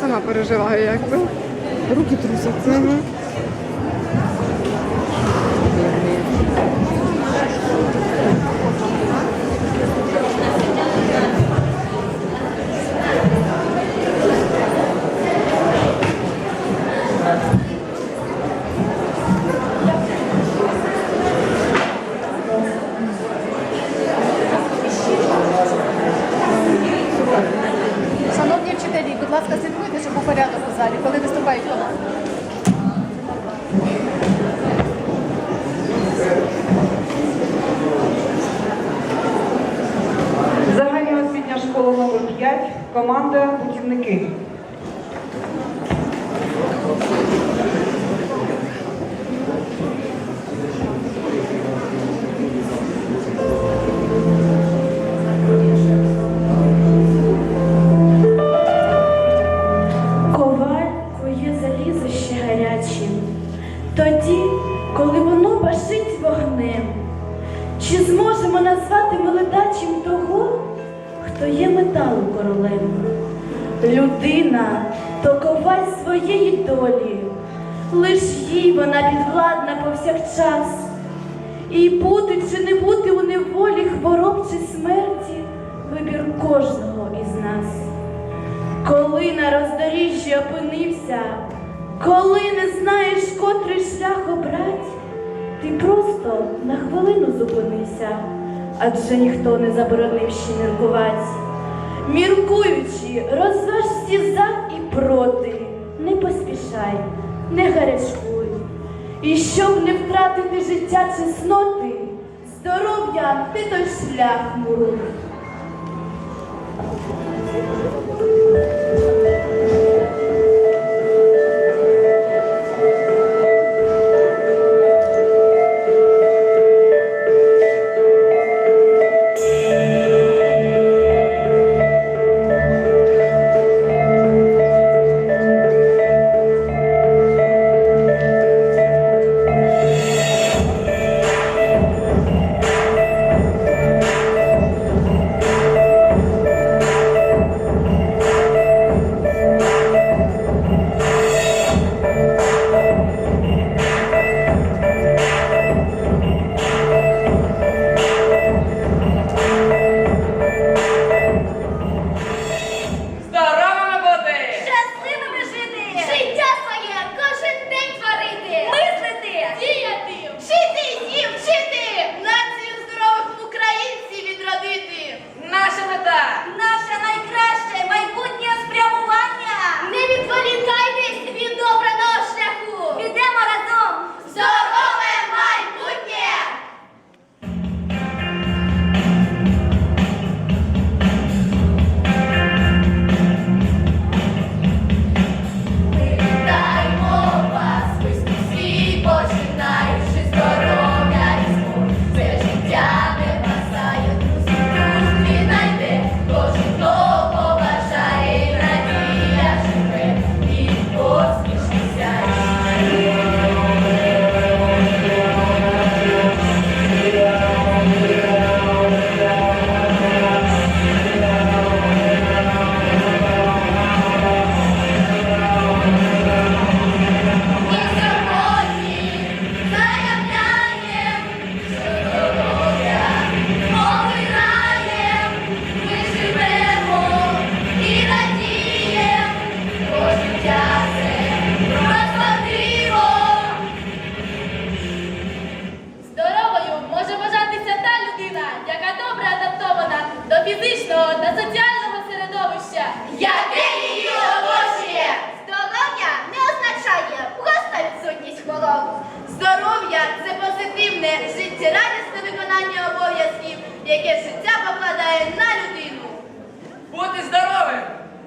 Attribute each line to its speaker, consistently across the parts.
Speaker 1: сама переживаю, якби. Руки трусяться. Угу.
Speaker 2: Команда «Путівники».
Speaker 3: То своєї долі, лиш їй вона підвладна повсякчас. І бути чи не бути у неволі хвороб чи смерті вибір кожного із нас. Коли на роздоріжжі опинився, коли не знаєш, котрий шлях обрать, ти просто на хвилину зупинися, адже ніхто не заборонив ще міркувати. Міркуючи, розваж всі за і проти, не поспішай, не гарячкуй. І щоб не втратити життя чесноти, здоров'я ти той шлях муруй.
Speaker 4: Яке життя покладає на людину.
Speaker 5: Бути здоровим!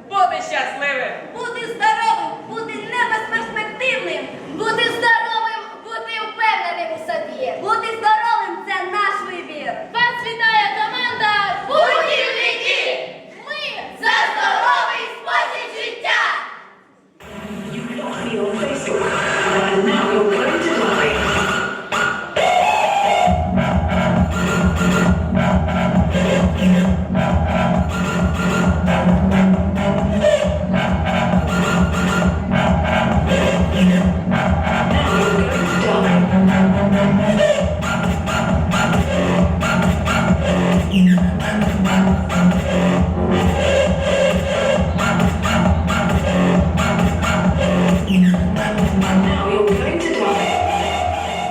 Speaker 5: Бути щасливим!
Speaker 4: Бути здоровим, бути небезперспективним, бути здоровим, бути впевненим у собі. Бути здоровим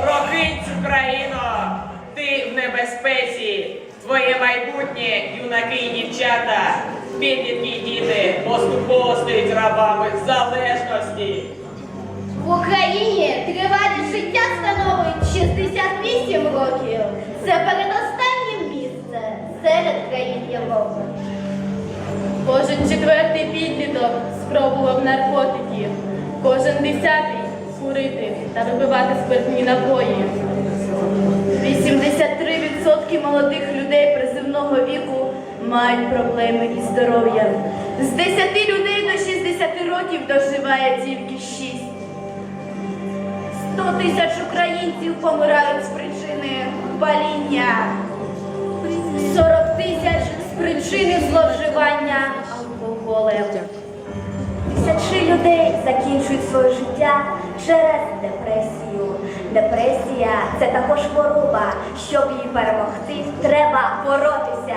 Speaker 4: Прокинься, Україно! Ти в
Speaker 3: небезпеці,
Speaker 5: твоє майбутнє, юнаки і дівчата, підлітки і діти поступово рабами залежності.
Speaker 4: В Україні тривалість життя становить 68 років. Це перенос від.
Speaker 6: Кожен четвертий підліток спробував наркотики, кожен десятий курити та випивати спиртні напої. 83% молодих людей призивного віку мають проблеми із здоров'ям. З 10 людей до 60 років доживає тільки 6. 100 тисяч українців помирають з причини паління. 40 тисяч з причини зловживання алкоголем.
Speaker 7: Тисячі людей закінчують своє життя через депресію. Депресія це також хвороба. Щоб її перемогти, треба боротися.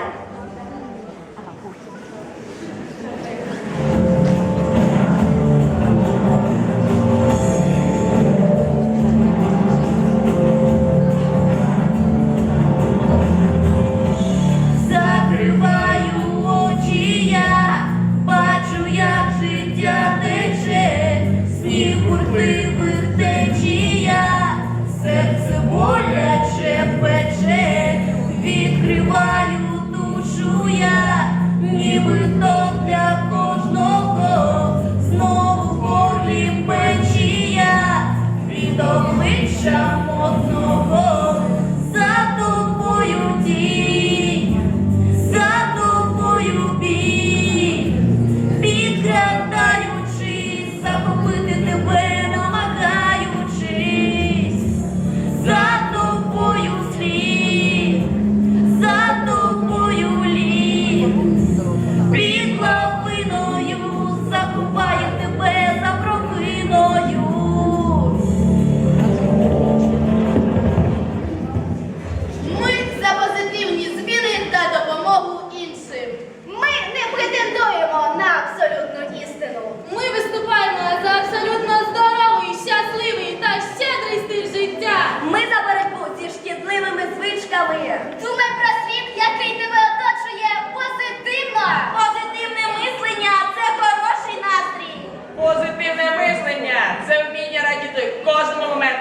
Speaker 3: обличчям одного.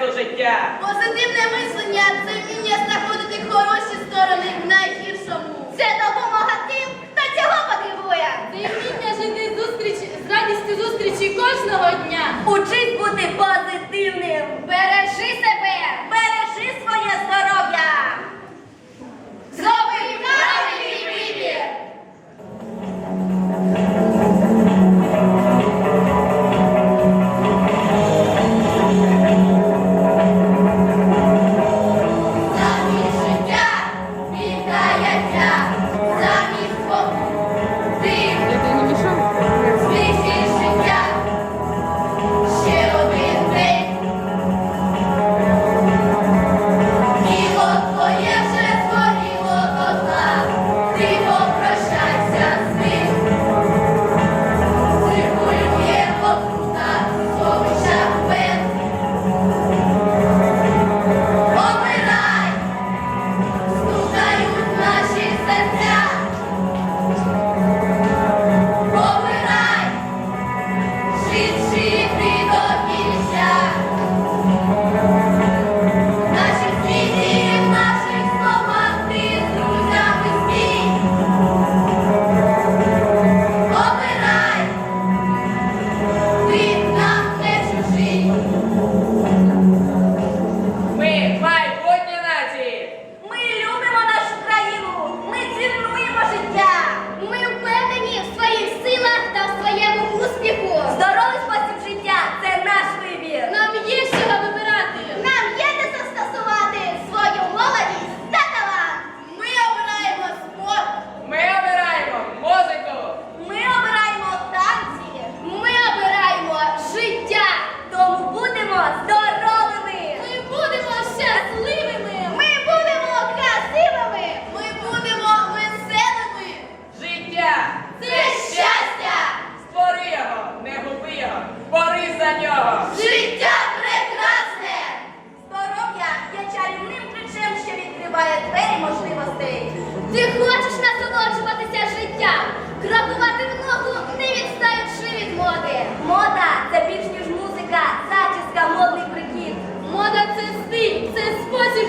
Speaker 3: до життя.
Speaker 7: Позитивне мислення це
Speaker 5: вміння
Speaker 4: знаходити хороші сторони в найгіршому. Це допомога тим, хто цього потребує.
Speaker 6: Це вміння жити зустріч з радістю зустрічі кожного дня.
Speaker 7: Учись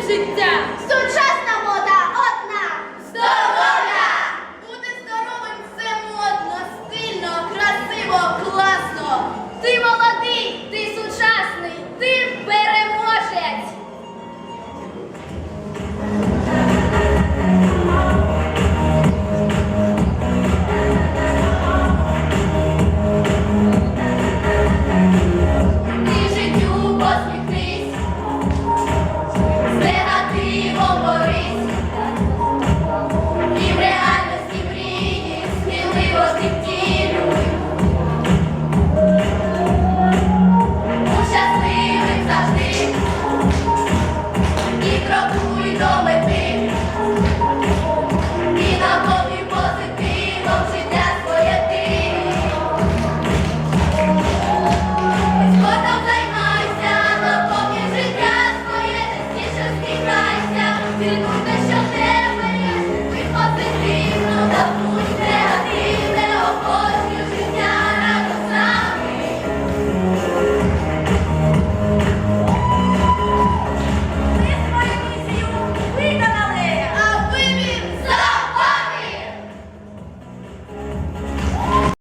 Speaker 4: життя.
Speaker 3: 네.